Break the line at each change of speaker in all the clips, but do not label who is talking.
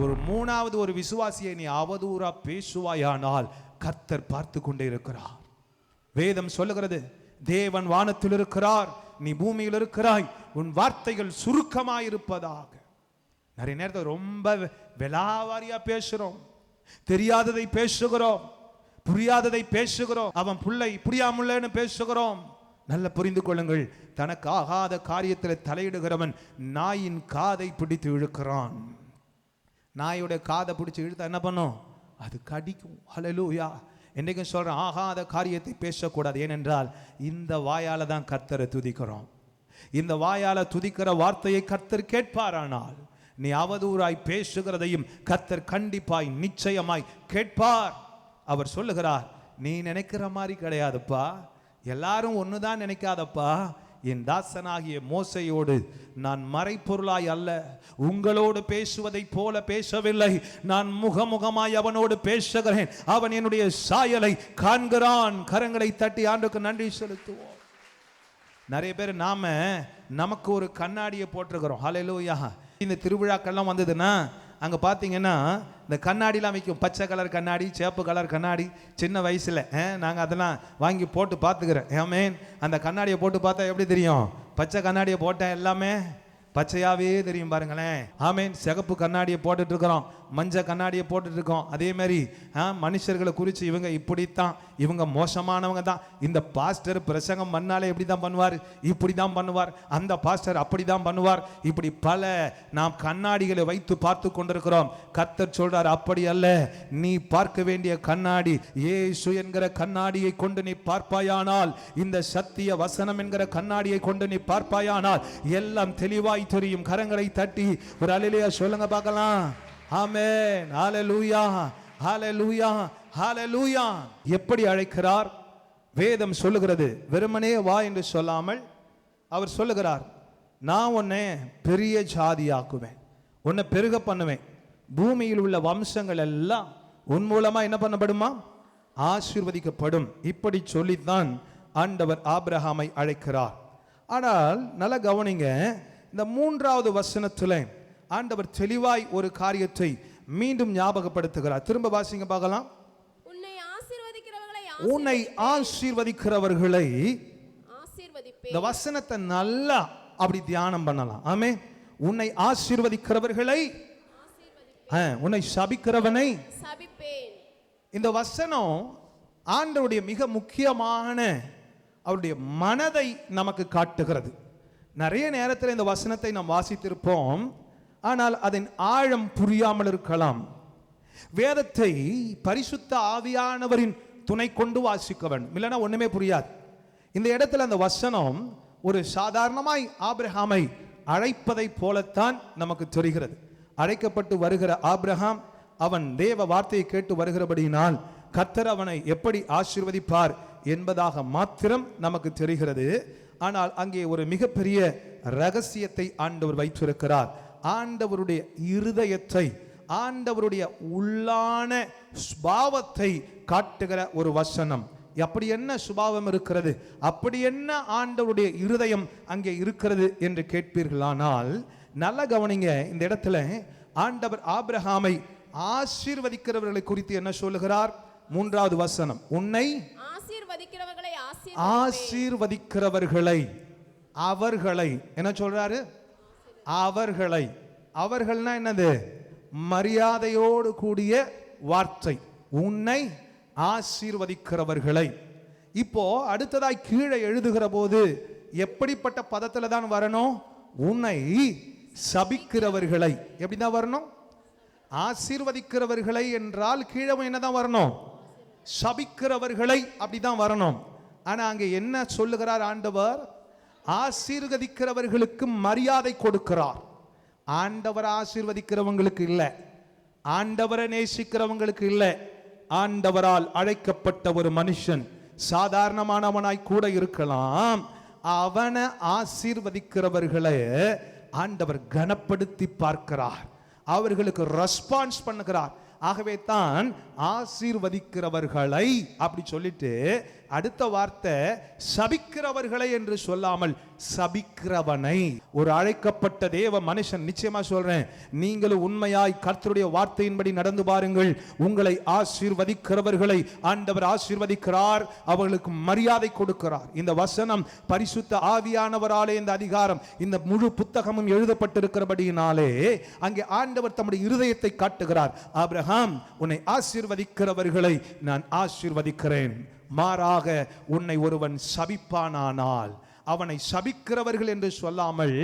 ஒரு மூணாவது ஒரு விசுவாசியை நீ அவதூறா பேசுவாயானால் கர்த்தர் பார்த்து கொண்டே இருக்கிறார். வேதம் சொல்லுகிறது தேவன் வானத்தில் இருக்கிறார் நீ பூமியில் இருக்கிறாய் உன் வார்த்தைகள் சுருக்கமாயிருப்பதாக. நிறைய நேரத்தில் ரொம்ப விலாவாரியா பேசுறோம் தெரியாததை பேசுகிறோம் புரியாததை பேசுகிறோம் அவன் புள்ளை புரியாமுள்ளன்னு பேசுகிறோம். நல்ல புரிந்து கொள்ளுங்கள் தனக்கு ஆகாத காரியத்தில் தலையிடுகிறவன் நாயின் காதை பிடித்து இழுக்கிறான். நாயோட காதை பிடிச்சி இழுத்தா என்ன பண்ணும்? அது கடிக்கும். ஹலலூயா என்றைக்கும் சொல்கிறேன் ஆகாத காரியத்தை பேசக்கூடாது. ஏனென்றால் இந்த வாயால் தான் கர்த்தரை துதிக்கிறோம். இந்த வாயால் துதிக்கிற வார்த்தையை கர்த்தர் கேட்பாரானால் நீ அவதூறாய் பேசுகிறதையும் கர்த்தர் கண்டிப்பாய் நிச்சயமாய் கேட்பார். அவர் சொல்லுகிறார் நீ நினைக்கிற மாதிரி கிடையாதுப்பா. எல்லாரும் ஒண்ணுதான் நினைக்காதப்பா. என் தாசனாகிய மோசையோடு நான் மறைப்பொருளாய் அல்ல. உங்களோடு பேசுவதைப் போல பேசவில்லை. நான் முகமுகமாய் அவனோடு பேசுகிறேன். அவன் என்னுடைய சாயலை காண்கிறான். கரங்களை தட்டி ஆண்டுக்கு நன்றி செலுத்துவோம். நிறைய பேர் நாம நமக்கு ஒரு கண்ணாடியை போட்டிருக்கிறோம். ஹalleluya இந்த திருவிழாக்கள்லாம் வந்ததுன்னா அங்கே பார்த்தீங்கன்னா இந்த கண்ணாடிலாம் வைக்கும். பச்சை கலர் கண்ணாடி சேப்பு கலர் கண்ணாடி சின்ன வயசில் நாங்கள் அதெல்லாம் வாங்கி போட்டு பார்த்துக்கிறேன் ஆமேன் அந்த கண்ணாடியை போட்டு பார்த்தா எப்படி தெரியும்? பச்சை கண்ணாடியை போட்டேன் எல்லாமே பச்சையாவே தெரியும் பாருங்களேன். ஆமேன். சிகப்பு கண்ணாடியை போட்டுட்டு இருக்கிறோம் மஞ்சள் கண்ணாடியை போட்டுட்டு இருக்கோம் அதே மாதிரி ஆ, மனுஷர்களை குறித்து இவங்க இப்படித்தான். இவங்க மோசமானவங்க தான். இந்த பாஸ்டர் பிரசங்கம் பண்ணாலே எப்படி தான் பண்ணுவார். இப்படி தான் பண்ணுவார். அந்த பாஸ்டர் அப்படி தான் பண்ணுவார். இப்படி பல நாம் கண்ணாடிகளை வைத்து பார்த்து கொண்டிருக்கிறோம். கத்தர் சொல்றார் அப்படி அல்ல. நீ பார்க்க வேண்டிய கண்ணாடி ஏசு என்கிற கண்ணாடியை கொண்டு நீ பார்ப்பாயானால் இந்த சத்திய வசனம் என்கிற கண்ணாடியை கொண்டு நீ பார்ப்பாயானால் எல்லாம் தெளிவாய் தெரியும் கரங்களை தட்டி. ஒரு அலையிலேயே சொல்லுங்க பார்க்கலாம். ஹால லூயா ஹால லூயா எப்படி அழைக்கிறார்? வேதம் சொல்லுகிறது. வெறுமனே வா என்று சொல்லாமல் அவர் சொல்லுகிறார் நான் உன்னை பெரிய ஜாதியாக்குவேன். உன்னை பெருக பண்ணுவேன். பூமியில் உள்ள வம்சங்கள் எல்லாம் உன் மூலமா என்ன பண்ணப்படுமா? ஆசீர்வதிக்கப்படும். இப்படி சொல்லித்தான் ஆண்டவர் ஆப்ரஹாமை அழைக்கிறார். ஆனால் நல்ல கவனிங்க இந்த மூன்றாவது வசனத்துல ஆண்டவர் தெளிவாய் ஒரு காரியத்தை மீண்டும் ஞாபகப்படுத்துகிறார். திரும்ப வாசிங்க பார்க்கலாம்.
உன்னை ஆசீர்வதிக்கிறவர்களை
உன்னை ஆசீர்வதிக்கிறவர்களை
ஆசீர்வதிப்பேன்
இந்த வசனத்தை நல்லா அப்படி தியானம் பண்ணலாம். ஆமே உன்னை ஆசீர்வதிக்கிறவர்களை உன்னை சபிக்கிறவனை இந்த வசனம் ஆண்டவருடைய மிக முக்கியமான அவருடைய மனதை நமக்கு காட்டுகிறது. நிறைய நேரத்தில் இந்த வசனத்தை நாம் வாசித்திருப்போம். ஆனால் அதன் ஆழம் புரியாமல் இருக்கலாம். வேதத்தை பரிசுத்த ஆவியானவரின் துணை கொண்டு வாசிக்க வேண்டும் இல்லைன்னா ஒன்றுமே புரியாது. இந்த இடத்துல அந்த வசனம் ஒரு சாதாரணமாய் ஆப்ரஹாமை அழைப்பதை போலத்தான் நமக்கு தெரிகிறது. அழைக்கப்பட்டு வருகிற ஆப்ரஹாம் அவன் தேவ வார்த்தையை கேட்டு வருகிறபடியினால் கத்தர் அவனை எப்படி ஆசிர்வதிப்பார் என்பதாக மாத்திரம் நமக்கு தெரிகிறது. ஆனால் அங்கே ஒரு மிகப்பெரிய ரகசியத்தை ஆண்டவர் வைத்திருக்கிறார். ஆண்டவருடைய இருதயத்தை ஆண்டவருடைய உள்ளான சுபாவத்தை காட்டுகிற ஒரு வசனம். அப்படி என்ன சுபாவம் இருக்கிறது? அப்படி என்ன ஆண்டவருடைய இருதயம் அங்கே இருக்கிறது என்று கேட்பீர்களானால் நல்ல கவனிங்க இந்த இடத்துல ஆண்டவர் ஆபிரகாமை ஆசீர்வதிக்கிறவர்களை குறித்து என்ன சொல்லுகிறார்? மூன்றாவது வசனம் உன்னை
ஆசீர்வதிக்கிறவர்களை
அவர்களை என்ன சொல்றாரு? அவர்களை. அவர்கள்னா என்னது? மரியாதையோடு கூடிய வார்த்தை. உன்னை ஆசீர்வதிக்கிறவர்களை. இப்போ அடுத்ததாய் கீழே எழுதுகிற போது எப்படிப்பட்ட பதத்தில் தான் வரணும்? உன்னை சபிக்கிறவர்களை. எப்படி தான் வரணும்? ஆசீர்வதிக்கிறவர்களை என்றால் கீழே என்னதான் வரணும்? சபிக்கிறவர்களை அப்படிதான் வரணும். ஆனா அங்க என்ன சொல்லுகிறார் ஆண்டவர்? ஆசீர்வதிக்கிறவர்களுக்கு மரியாதை கொடுக்கிறார். ஆண்டவர் ஆசீர்வதிக்கிறவங்களுக்கு இல்லை. ஆண்டவரை நேசிக்கிறவங்களுக்கு இல்லை. ஆண்டவரால் அழைக்கப்பட்ட ஒரு மனுஷன் சாதாரணமானவனாய் கூட இருக்கலாம். அவனை ஆசீர்வதிக்கிறவர்களை ஆண்டவர் கனப்படுத்தி பார்க்கிறார். அவர்களுக்கு ரெஸ்பான்ஸ் பண்ணுகிறார். ஆகவே தான் ஆசீர்வதிக்கிறவர்களை அப்படி சொல்லிட்டு அடுத்த வார்த்தை சபிக்கிறவர்களை என்று சொல்லாமல் சபிக்கிறவனை. ஒரு அழைக்கப்பட்ட தேவ மனுஷன் நிச்சயமா சொல்றேன் நீங்களும் உண்மையாய் கர்த்தருடைய வார்த்தையின்படி நடந்து பாருங்கள். உங்களை ஆசீர்வதிக்கிறவர்களை ஆண்டவர் ஆசீர்வதிக்கிறார் அவர்களுக்கு மரியாதை கொடுக்கிறார். இந்த வசனம் பரிசுத்த ஆவியானவராலே இந்த அதிகாரம் இந்த முழு புத்தகமும் எழுதப்பட்டிருக்கிறபடியினாலே அங்கே ஆண்டவர் தம்முடைய இருதயத்தை காட்டுகிறார். அப்ரஹாம் உன்னை ஆசீர்வதிக்கிறவர்களை நான் ஆசீர்வதிக்கிறேன். மாறாக உன்னை ஒருவன் சபிப்பானானால் அவனை சபிக்கிறவர்கள் என்று சொல்லாமல்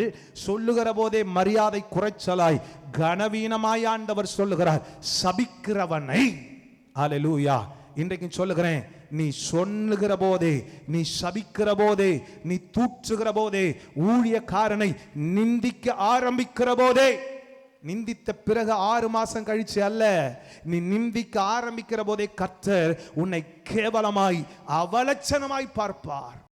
சொல்லுகிற போதே மரியாதை குறைச்சலாய் கனவீனமாய் ஆண்டவர் சொல்லுகிறார் சபிக்கிறவனை. அலலூயா இன்றைக்கு சொல்லுகிறேன் நீ சொல்லுகிற போதே நீ சபிக்கிற போதே நீ தூற்றுகிற போதே ஊழியக்காரனை நிந்திக்க ஆரம்பிக்கிற போதே. நிந்தித்த பிறகு ஆறு மாசம் கழிச்சு அல்ல நீ நிந்திக்க ஆரம்பிக்கிற போதே கர்த்தர் உன்னை கேவலமாய் அவலட்சணமாய் பார்ப்பார்.